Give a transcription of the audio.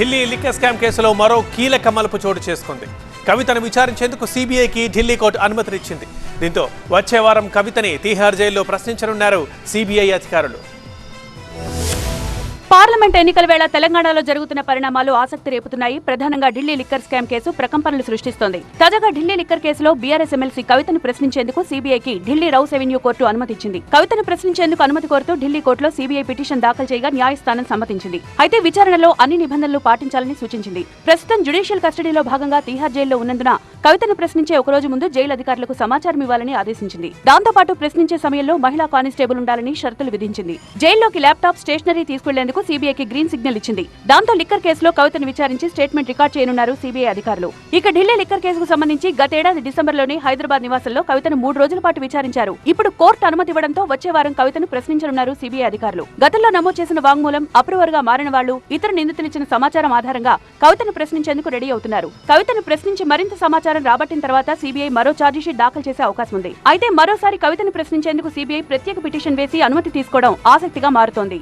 Delhi liquor scam కేసులో మరో కీలక మలుపు చోటు చేసుకుంది. కవితను విచారించేందుకు సిబిఐకి ఢిల్లీ కోర్టు అనుమతినిచ్చింది. దీంతో వచ్చే వారం కవితని తీహార్ జైల్లో ప్రశ్నించనున్నారు సిబిఐ అధికారులు. పార్లమెంట్ ఎన్నికల వేళ తెలంగాణలో జరుగుతున్న పరిణామాలు ఆసక్తి రేపుతున్నాయి. ప్రధానంగా ఢిల్లీ లిక్కర్ స్కామ్ కేసు ప్రకంపనలు సృష్టిస్తోంది. తాజాగా ఢిల్లీ లిక్కర్ కేసులో బీఆర్ఎస్ ఎమ్మెల్సీ కవితను ప్రశ్నించేందుకు సీబీఐకి ఢిల్లీ రౌస్ ఎవెన్యూ కోర్టు అనుమతిచ్చింది. కవితను ప్రశ్నించేందుకు అనుమతి కోరుతూ ఢిల్లీ కోర్టులో సీబీఐ పిటిషన్ దాఖలు చేయగా న్యాయస్థానం సమ్మతించింది. అయితే విచారణలో అన్ని నిబంధనలు పాటించాలని సూచించింది. ప్రస్తుతం జ్యుడిషియల్ కస్టడీలో భాగంగా తీహార్ జైల్లో ఉన్నందున కవితను ప్రశ్నించే ఒక రోజు ముందు జైలు అధికారులకు సమాచారం ఇవ్వాలని ఆదేశించింది. దాంతో పాటు ప్రశ్నించే సమయంలో మహిళా కానిస్టేబుల్ ఉండాలని షరతులు విధించింది. జైల్లోకి ల్యాప్టాప్ స్టేషనరీ తీసుకెళ్ళేందుకు సీబీఐకి గ్రీన్ సిగ్నల్ ఇచ్చింది. దాంతో లిక్కర్ కేసులో కవితను విచారించి స్టేట్మెంట్ రికార్డ్ చేయనున్నారు సీబీఐ అధికారులు. ఇక ఢిల్లీ లిక్కర్ కేసుకు సంబంధించి గతేడాది డిసెంబర్లోనే హైదరాబాద్ నివాసంలో కవితను మూడు రోజుల పాటు విచారించారు. ఇప్పుడు కోర్టు అనుమతి ఇవ్వడంతో వచ్చే వారం కవితను ప్రశ్నించనున్నారు సీబీఐ అధికారులు. గతంలో నమోదు చేసిన వాంగ్మూలం అప్రూవర్గా మారిన వాళ్ళు ఇతర నిందితులిచ్చిన సమాచారం ఆధారంగా కవితను ప్రశ్నించేందుకు రెడీ అవుతున్నారు. కవితను ప్రశ్నించి మరింత సమాచారం రాబట్టిన తర్వాత సీబీఐ మరో ఛార్జిషీట్ దాఖలు చేసే అవకాశం ఉంది. అయితే మరోసారి కవితను ప్రశ్నించేందుకు సీబీఐ ప్రత్యేక పిటిషన్ వేసి అనుమతి తీసుకోవడం ఆసక్తిగా మారుతోంది.